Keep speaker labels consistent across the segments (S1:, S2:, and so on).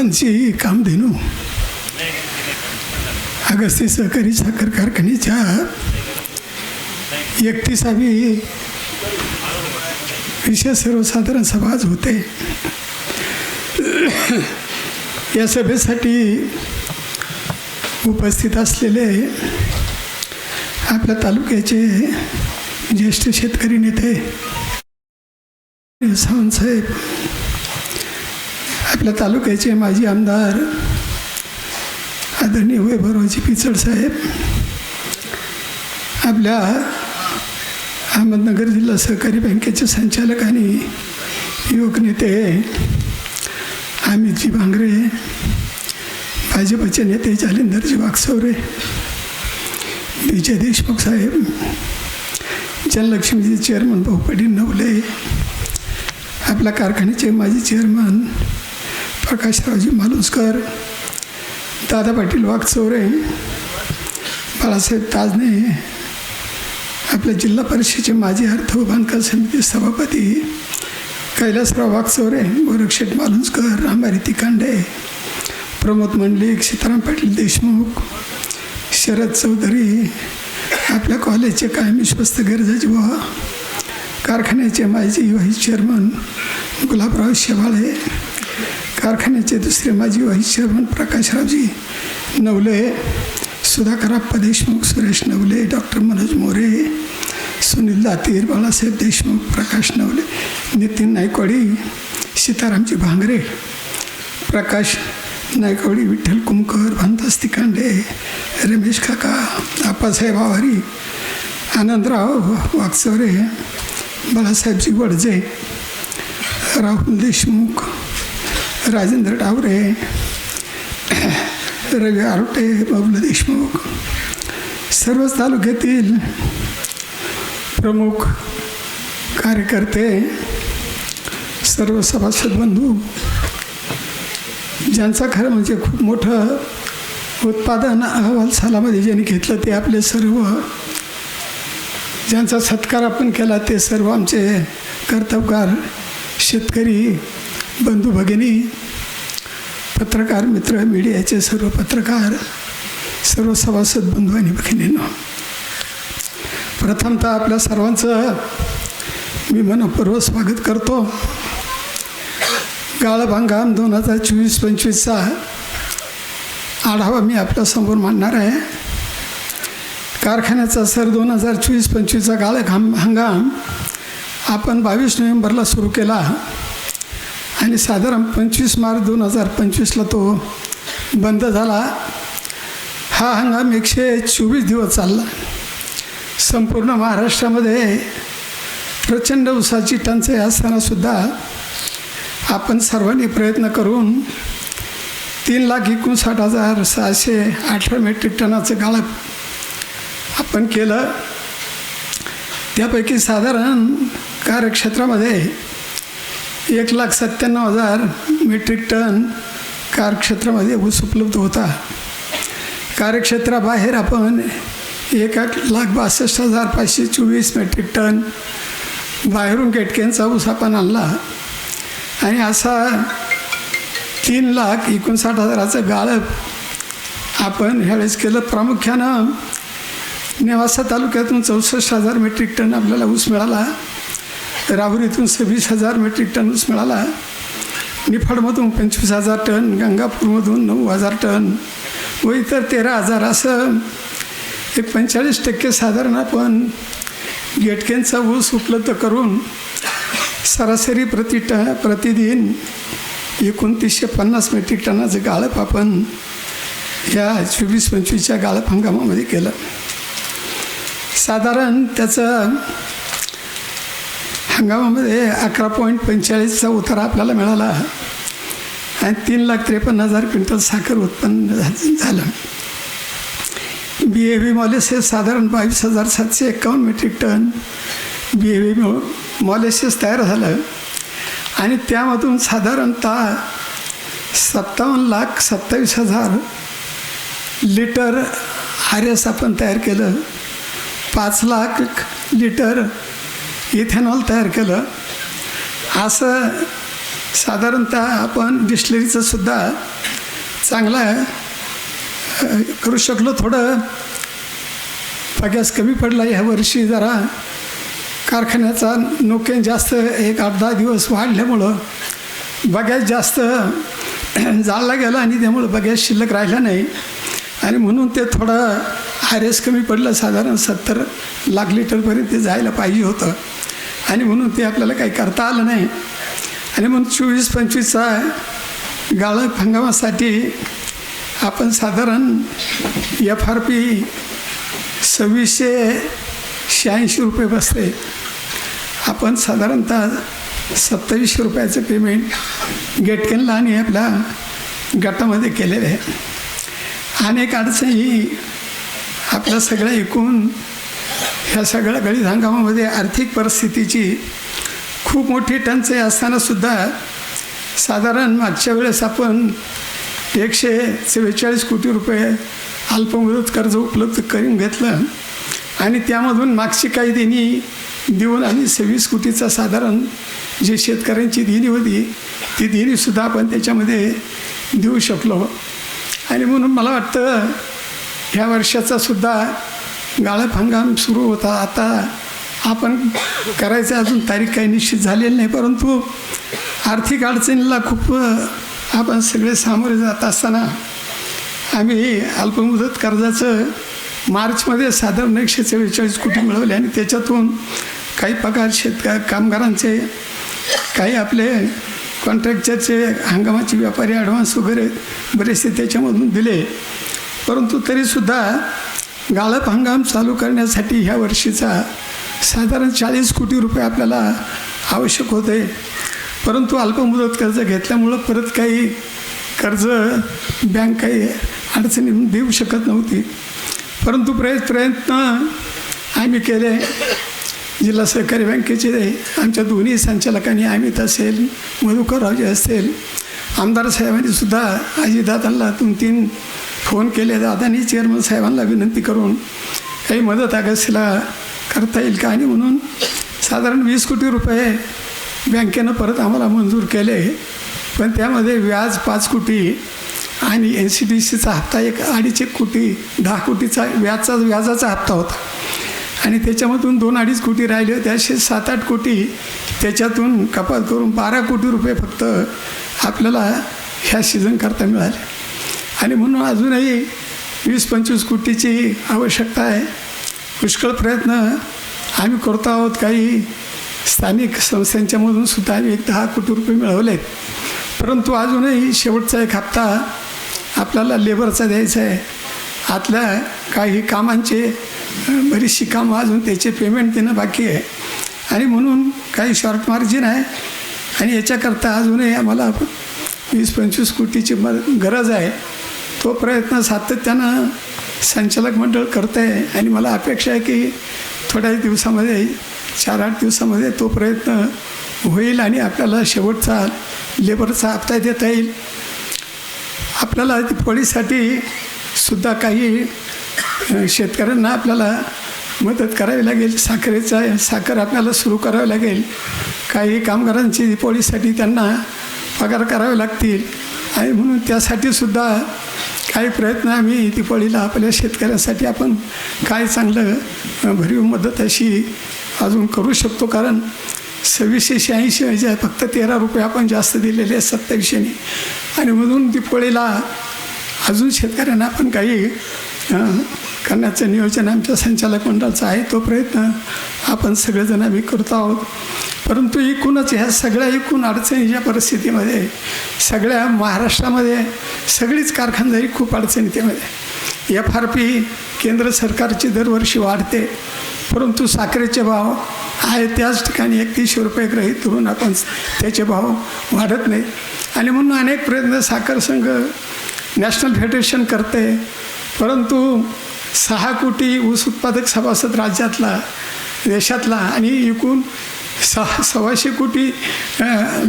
S1: काम कामधेनू अगस्ती सहकारी साखर कारखान्याच्या एकतीसावी विशेष सर्वसाधारण सभा आज होते। या सभेसाठी उपस्थित असलेले आपल्या तालुक्याचे ज्येष्ठ शेतकरी नेते सावंतसाहेब आपल्या तालुक्याचे माजी आमदार आदरणीय वैभवरावजी पिचड साहेब आपल्या अहमदनगर जिल्हा सहकारी बँकेचे संचालक आणि युवक नेते अमितजी भांगरे भाजपचे नेते जालिंदरजी वागसवरे विजय देशमुख साहेब जनलक्ष्मीचे चेअरमन भाऊ नवले आपल्या कारखान्याचे माजी चेअरमन प्रकाशरावजी मालुसकर दादा पाटील वागचौरे बाळासाहेब ताजने आपल्या जिल्हा परिषदेचे माजी अर्थ व बांधकाम समिती सभापती कैलासराव वागचौरे गोरक्षेठ मालुसकर रामारी तिकांडे प्रमोद मंडलिक सीताराम पाटील देशमुख शरद चौधरी आपल्या कॉलेजचे कायम विश्वस्त गरजाचे व कारखान्याचे माजी व्हाईस चेअरमन गुलाबराव शेवाळे कारखान्याचे दुसरे माजी vice chairman Prakashraoji Navale Sudhakarappa Deshmukh Suresh Navale doctor Manoj More Sunil Datir Balasaheb Deshmukh Prakash Navale Nitin Naikwadi Sitaramji Bhangare Prakash Naikwadi Vitthal Kumkar Bhandas Tikande Ramesh काका आप्पासाहेब आवारी आनंदराव वागचौरे बाळासाहेबजी वडजे राहुल देशमुख राजेंद्र डावरे रवी आरोटे बाबुल देशमुख सर्वच तालुक्यातील प्रमुख कार्यकर्ते सर्व सभासद बंधू ज्यांचा खरं म्हणजे खूप मोठं उत्पादन अहवाल सालामध्ये ज्यांनी घेतलं ते आपले सर्व ज्यांचा सत्कार आपण केला ते सर्व आमचे कर्तबगार शेतकरी बंधू भगिनी पत्रकार मित्र मीडियाचे सर्व पत्रकार सर्व सभासद बंधू आणि भगिनींनो प्रथमतः आपल्या सर्वांचं मी मनपूर्वक स्वागत करतो. गाळभांगाम दोन हजार चोवीस पंचवीसचा आढावा मी आपल्यासमोर मांडणार आहे. कारखान्याचा सर दोन हजार चोवीस पंचवीसचा गाळ हंगाम आपण बावीस नोव्हेंबरला सुरू केला. आणि साधारण पंचवीस मार्च दोन हजार पंचवीसला तो बंद झाला. हा हंगाम एकशे चोवीस दिवस चालला. संपूर्ण महाराष्ट्रामध्ये प्रचंड उसाची टंचाई असतानासुद्धा आपण सर्वांनी प्रयत्न करून तीन लाख एकोणसाठ हजार सहाशे अठरा मेट्रिक टनाचं गाळप आपण केलं. त्यापैकी साधारण कार्यक्षेत्रामध्ये एक लाख सत्त्याण्णव हजार मेट्रिक टन कार्यक्षेत्रामध्ये ऊस उपलब्ध होता. कार्यक्षेत्राबाहेर आपण एक लाख बासष्ट हजार पाचशे चोवीस मेट्रिक टन बाहेरून केटकेंचा ऊस आपण आणला. आणि असा तीन लाख एकोणसाठ हजाराचं गाळप आपण ह्यावेळेस केलं. प्रामुख्यानं नेवासा तालुक्यातून चौसष्ट हजार मेट्रिक टन आपल्याला ऊस मिळाला. राहुरीतून सव्वीस हजार मेट्रिक टन ऊस मिळाला. निफाडमधून पंचवीस हजार टन गंगापूरमधून नऊ हजार टन व इतर तेरा हजार असं. एक पंचेचाळीस टक्के साधारण आपण गेटकेंचा ऊस उपलब्ध करून सरासरी प्रति ट प्रतिदिन एकोणतीसशे पन्नास मेट्रिक टनाचं गाळप आपण या चोवीस पंचवीसच्या गाळप हंगामामध्ये केलं. साधारण त्याचं हंगामामध्ये अकरा पॉईंट पंचेचाळीसचा उतारा आपल्याला मिळाला. आणि तीन लाख त्रेपन्न हजार क्विंटल साखर उत्पन्न झा- झालं. बी ए व्ही मॉलेसेस साधारण बावीस हजार सातशे एक्कावन्न metric ton B A V molasses तयार झालं. आणि त्यामधून साधारणतः सत्तावन्न लाख सत्तावीस हजार लिटर आर एस आपण तयार केलं. पाच लाख लिटर इथेनॉल तयार केलं. असं साधारणतः आपण डिस्लरीचं सुद्धा चांगला करू शकलो. थोडं पगॅस कमी पडला. ह्या वर्षी जरा कारखान्याचा नोकेन जास्त एक आठ दहा दिवस वाढल्यामुळं बग्यास जास्त जाळला गेला आणि त्यामुळं बगॅस शिल्लक राहिला नाही. आणि म्हणून ते थोडं आर एस कमी पडलं. साधारण सत्तर लाख लिटरपर्यंत ते जायला पाहिजे होतं. आणि म्हणून ते आपल्याला काही करता आलं नाही. आणि म्हणून चोवीस पंचवीसचा गाळप हंगामासाठी आपण साधारण एफ आर पी सव्वीसशे शहाऐंशी रुपये बसते आपण साधारणतः सत्तावीसशे रुपयाचं पेमेंट गेटकेनला आणि आपल्या गटामध्ये केलेलं आहे. अनेक अडचणी आपल्या सगळ्या एकूण ह्या सगळ्या गळीत हंगामामध्ये आर्थिक परिस्थितीची खूप मोठी टंचाई असतानासुद्धा साधारण मागच्या वेळेस आपण एकशे चव्वेचाळीस कोटी रुपये अल्पमुदत कर्ज उपलब्ध करून घेतलं. आणि त्यामधून मागची काही देणी देऊन आणि सव्वीस कोटीचा साधारण जे शेतकऱ्यांची देणी होती ती देणीसुद्धा आपण त्याच्यामध्ये देऊ शकलो. आणि म्हणून मला वाटतं ह्या वर्षाचा सुद्धा गाळप हंगाम सुरू होता. आता आपण करायचं अजून तारीख काही निश्चित झालेली नाही परंतु आर्थिक अडचणीला खूप आपण सगळे सामोरे जात असताना आम्ही अल्पमुदत कर्जाचं मार्चमध्ये साधारण एकशे चव्वेचाळीस कोटी मिळवले आणि त्याच्यातून काही पगार शेतक कामगारांचे काही आपले कॉन्ट्रॅक्चरचे हंगामाचे व्यापारी ॲडव्हान्स वगैरे बरेचसे त्याच्यामधून दिले. परंतु तरीसुद्धा गाळप हंगाम चालू करण्यासाठी ह्या वर्षीचा साधारण चाळीस कोटी रुपये आपल्याला आवश्यक होते. परंतु अल्पमुदत कर्ज घेतल्यामुळं परत काही कर्ज बँक काही अडचणी देऊ शकत नव्हती. परंतु प्रय प्रयत्न आम्ही केले. जिल्हा सहकारी बँकेचे आमच्या दोन्ही संचालकांनी अमित असेल मधुकररावजी असेल आमदार साहेबांनी सुद्धा अजितदादांना दोन तीन फोन केले दादांनी चेअरमन साहेबांना विनंती करून काही मदत अगस्तीला करता येईल का? आणि म्हणून साधारण वीस कोटी रुपये बँकेनं परत आम्हाला मंजूर केले. पण त्यामध्ये व्याज पाच कोटी आणि एन सी डी सीचा हप्ता एक अडीच एक कोटी दहा कोटीचा व्याजचा व्याजाचा हप्ता होता. आणि त्याच्यामधून दोन अडीच कोटी राहिले. होते असे सात आठ कोटी त्याच्यातून कपात करून बारा कोटी रुपये फक्त आपल्याला ह्या सीझनकरता मिळाले. आणि म्हणून अजूनही वीस पंचवीस कोटीची आवश्यकता आहे. पुष्कळ प्रयत्न आम्ही करतो आहोत. काही स्थानिक संस्थांच्यामधून सुद्धा आम्ही एक दहा कोटी रुपये मिळवले आहेत परंतु अजूनही शेवटचा एक हप्ता आपल्याला लेबरचा द्यायचा आहे. आतल्या काही कामांचे बरीचशी कामं अजून त्याचे पेमेंट देणं बाकी आहे. आणि म्हणून काही शॉर्ट मार्जिन आहे. आणि याच्याकरता अजूनही आम्हाला वीस पंचवीस कोटीची म गरज आहे. तो प्रयत्न सातत्यानं संचालक मंडळ करतं आहे आणि मला अपेक्षा आहे की थोड्या दिवसामध्ये चार आठ दिवसामध्ये तो प्रयत्न होईल आणि आपल्याला शेवटचा लेबरचा हप्ता देता येईल. आपल्याला पोळीसाठी सुद्धा काही शेतकऱ्यांना आपल्याला मदत करावी लागेल. साखरेचा साखर आपल्याला सुरू करावी लागेल. काही कामगारांची पोळीसाठी त्यांना पगार करावे लागतील. आणि म्हणून त्यासाठी सुद्धा काही प्रयत्न आम्ही दिवाळीला आपल्या शेतकऱ्यांसाठी आपण काय चांगलं भरीव मदत अशी अजून करू शकतो. कारण सव्वीसशे शहाऐंशी म्हणजे फक्त तेरा रुपये आपण जास्त दिलेले आहेत सत्तावीसशेने. आणि म्हणून दिपोळीला अजून शेतकऱ्यांना आपण काही करण्याचं नियोजन आमच्या संचालक मंडळाचं आहे. तो प्रयत्न आपण सगळेजण आम्ही करतो आहोत. परंतु एकूणच ह्या सगळ्या एकूण अडचणीच्या परिस्थितीमध्ये सगळ्या महाराष्ट्रामध्ये सगळीच कारखानदारी खूप अडचणीतेमध्ये. एफ आर पी केंद्र सरकारची दरवर्षी वाढते परंतु साखरेचे भाव आहे त्याच ठिकाणी एकतीसशे रुपये ग्रहित धरून आपण त्याचे भाव वाढत नाही. आणि म्हणून अनेक प्रयत्न साखर संघ नॅशनल फेडरेशन करते परंतु सहा कोटी ऊस उत्पादक सभासद राज्यातला देशातला आणि एकूण सहा सव्वाशे कोटी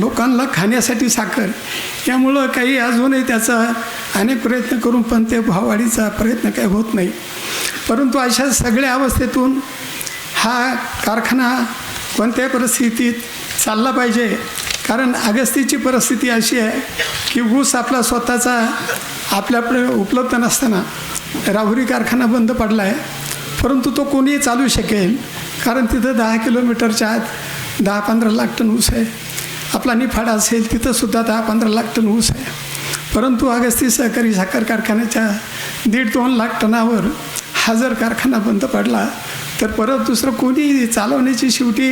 S1: लोकांना खाण्यासाठी साखर. यामुळं काही अजूनही त्याचा अनेक प्रयत्न करून पण ते भाववाढीचा प्रयत्न काही होत नाही. परंतु अशा सगळ्या अवस्थेतून हा कारखाना कोणत्याही परिस्थितीत चालला पाहिजे. कारण अगस्तीची परिस्थिती अशी आहे की ऊस आपला स्वतःचा आपल्याकडे उपलब्ध नसताना राहुरी कारखाना बंद पडला आहे परंतु तो कोणीही चालू शकेल. कारण तिथं दहा किलोमीटरच्या आत दहा पंधरा लाख टन ऊस आहे. आपला निफाड असेल तिथंसुद्धा दहा पंधरा लाख टन ऊस आहे. परंतु अगस्ती सहकारी साखर कारखान्याच्या दीड दोन लाख टनावर हा जर कारखाना बंद पडला. तर परत दुसरं कोणी चालवण्याची शेवटी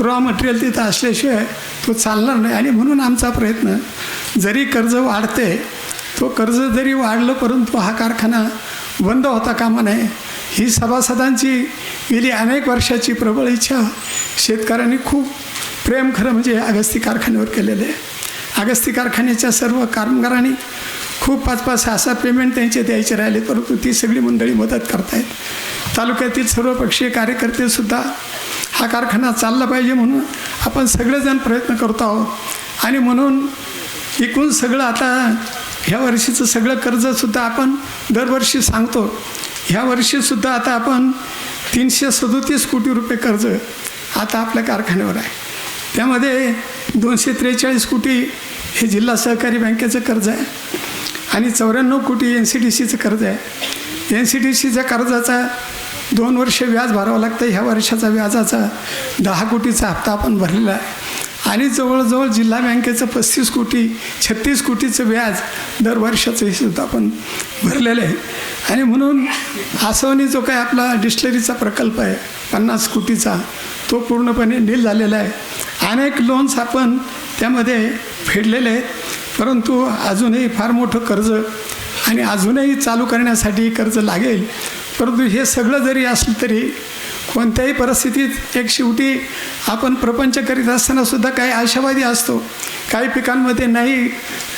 S1: रॉ मटेरियल तिथं असल्याशिवाय तो चालणार नाही. आणि म्हणून आमचा प्रयत्न जरी कर्ज वाढते तो कर्ज जरी वाढलं परंतु हा कारखाना बंद होता कामा नये. ही सभासदांची गेली अनेक वर्षाची प्रबळ इच्छा. शेतकऱ्यांनी खूप प्रेम खरं म्हणजे अगस्ती कारखान्यावर केलेलं आहे. अगस्ती कारखान्याच्या सर्व कामगारांनी खूप पाच पाच सहा सहा पेमेंट त्यांचे द्यायचे राहिले परंतु ती सगळी मंडळी मदत करतायत. तालुक्यातील सर्व पक्षीय कार्यकर्तेसुद्धा हा कारखाना चालला पाहिजे म्हणून आपण सगळेजण प्रयत्न करतो आहोत. आणि म्हणून एकूण सगळं आता ह्या वर्षीचं सगळं कर्जसुद्धा आपण दरवर्षी सांगतो. ह्या वर्षीसुद्धा आता आपण तीनशे सदोतीस कोटी रुपये कर्ज आता आपल्या कारखान्यावर आहे. त्यामध्ये दोनशे त्रेचाळीस कोटी हे जिल्हा सहकारी बँकेचं कर्ज आहे आणि चौऱ्याण्णव कोटी एन सी डी सीचं कर्ज आहे. एन सी डी सीच्या कर्जाचा दोन वर्ष व्याज भरावं लागतं. ह्या वर्षाचा व्याजाचा दहा कोटीचा हप्ता आपण भरलेला आहे. आणि जवळजवळ जिल्हा बँकेचं पस्तीस कोटी छत्तीस कोटीचं व्याज दर वर्षाचं हे सुद्धा आपण भरलेलं आहे. आणि म्हणून आसवनी जो काय आपला डिस्टलरीचा प्रकल्प आहे पन्नास कोटीचा तो पूर्णपणे नील झालेला आहे. अनेक लोन्स आपण त्यामध्ये फेडलेले आहेत. परंतु अजूनही फार मोठं कर्ज आणि अजूनही चालू करण्यासाठी कर्ज लागेल. परंतु हे सगळं जरी असलं तरी कोणत्याही परिस्थितीत एक शेवटी आपण प्रपंच करीत असताना सुद्धा काही आशावादी असतो. काही पिकांमध्ये नाही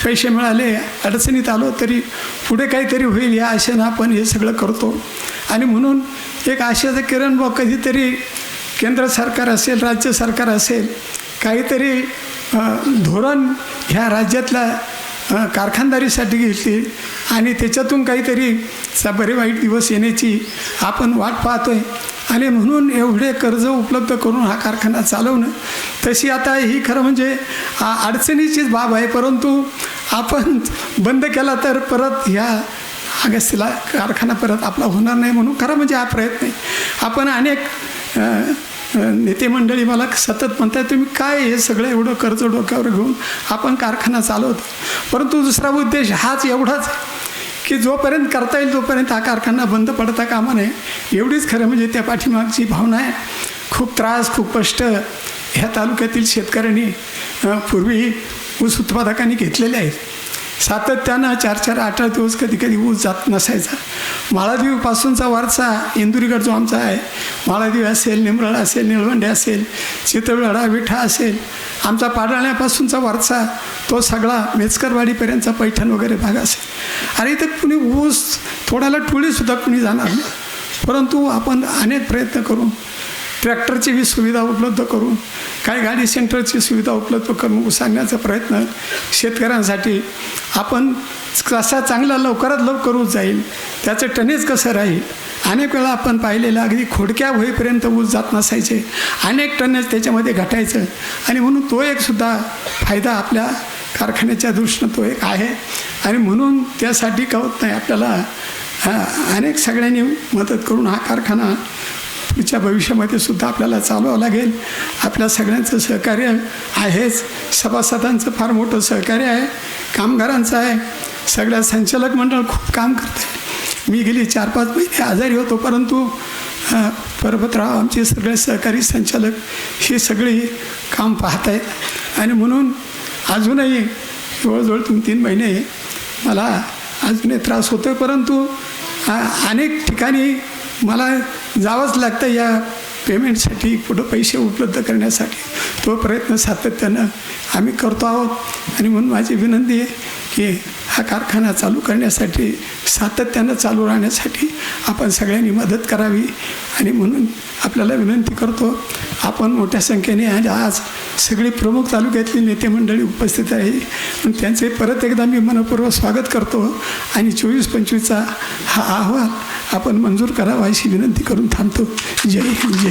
S1: पैसे मिळाले अडचणीत आलो तरी पुढे काहीतरी होईल या आशेनं आपण हे सगळं करतो. आणि म्हणून एक आशेचं किरण बा कधीतरी केंद्र सरकार असेल राज्य सरकार असेल काहीतरी धोरण ह्या राज्यातल्या कारखानदारीसाठी घेतली आणि त्याच्यातून काहीतरी चा बरे वाईट दिवस येण्याची आपण वाट पाहतोय. आणि म्हणून एवढे कर्ज उपलब्ध करून हा कारखाना चालवणं तशी आता ही खरं म्हणजे अडचणीचीच बाब आहे. परंतु आपण बंद केला तर परत ह्या अगस्तीला कारखाना परत आपला होणार नाही म्हणून खरं म्हणजे हा प्रयत्न आहे. आपण अनेक नेते मंडळी मला सतत म्हणतात तुम्ही काय हे सगळं एवढं कर्ज डोक्यावर घेऊन आपण कारखाना चालवतो परंतु दुसरा उद्देश हाच एवढाच की जोपर्यंत करता येईल तोपर्यंत हा कारखाना बंद पडता कामा नये. एवढीच खरं म्हणजे त्या पाठीमागची भावना आहे. खूप त्रास खूप कष्ट ह्या तालुक्यातील शेतकऱ्यांनी पूर्वी ऊस उत्पादकांनी घेतलेले आहेत. सातत्यानं चार चार आठ आठ दिवस कधी कधी ऊस जात नसायचा. माळादेवीपासूनचा वारसा इंदुरीगड जो आमचा आहे माळादेवी असेल निमरळ असेल निळवंडे असेल चितळवाडा विठा असेल आमचा पाडळण्यापासूनचा वारसा तो सगळा मेचकरवाडीपर्यंतचा पैठण वगैरे भाग असेल. आणि तर कुणी ऊस थोड्याला टोळीसुद्धा कुणी जाणार नाही. परंतु आपण अनेक प्रयत्न करून ट्रॅक्टरची बी सुविधा उपलब्ध करून काही गाडी सेंटरची सुविधा उपलब्ध करून सांगण्याचा प्रयत्न शेतकऱ्यांसाठी आपण कसा चांगला लवकरात लवकर ऊस जाईल त्याचं टनेज कसं राहील? अनेक वेळा आपण पाहिलेलं अगदी खोडक्या होईपर्यंत ऊस जात नसायचे. अनेक टनेज त्याच्यामध्ये घटायचं आणि म्हणून तो एक सुद्धा फायदा आपल्या कारखान्याच्या दृष्टीनं तो एक आहे. आणि म्हणून त्यासाठी का होत नाही आपल्याला हा, अनेक सगळ्यांनी मदत करून हा कारखाना पुढच्या भविष्यामध्ये सुद्धा आपल्याला चालवावं लागेल. आपल्या सगळ्यांचं सहकार्य आहेच. सभासदांचं फार मोठं सहकार्य आहे. कामगारांचं आहे. सगळ्या संचालक मंडळ खूप काम करत मी गेली चार पाच महिने आजारी होतो परंतु पर्वतराव परबतराव आमचे सगळे सहकारी संचालक ही सगळी काम पाहत आहेत आणि म्हणून अजूनही जवळजवळ दोन तीन महिने मला अजूनही त्रास होतो आहे परंतु अनेक ठिकाणी मला जावंच लागतं या पेमेंटसाठी कुठं पैसे उपलब्ध करण्यासाठी. तो प्रयत्न सातत्यानं आम्ही करतो आहोत. आणि म्हणून माझी विनंती आहे की हा कारखाना चालू करण्यासाठी सातत्यानं चालू राहण्यासाठी आपण सगळ्यांनी मदत करावी. आणि म्हणून आपल्याला विनंती करतो आपण मोठ्या संख्येने आज आज सगळी प्रमुख तालुक्यातली नेते मंडळी उपस्थित आहे. पण त्यांचे परत एकदा मी मनपूर्वक स्वागत करतो. आणि चोवीस पंचवीसचा हा अहवाल आपण मंजूर करावा अशी विनंती करून थांबतो. जय हिंद जय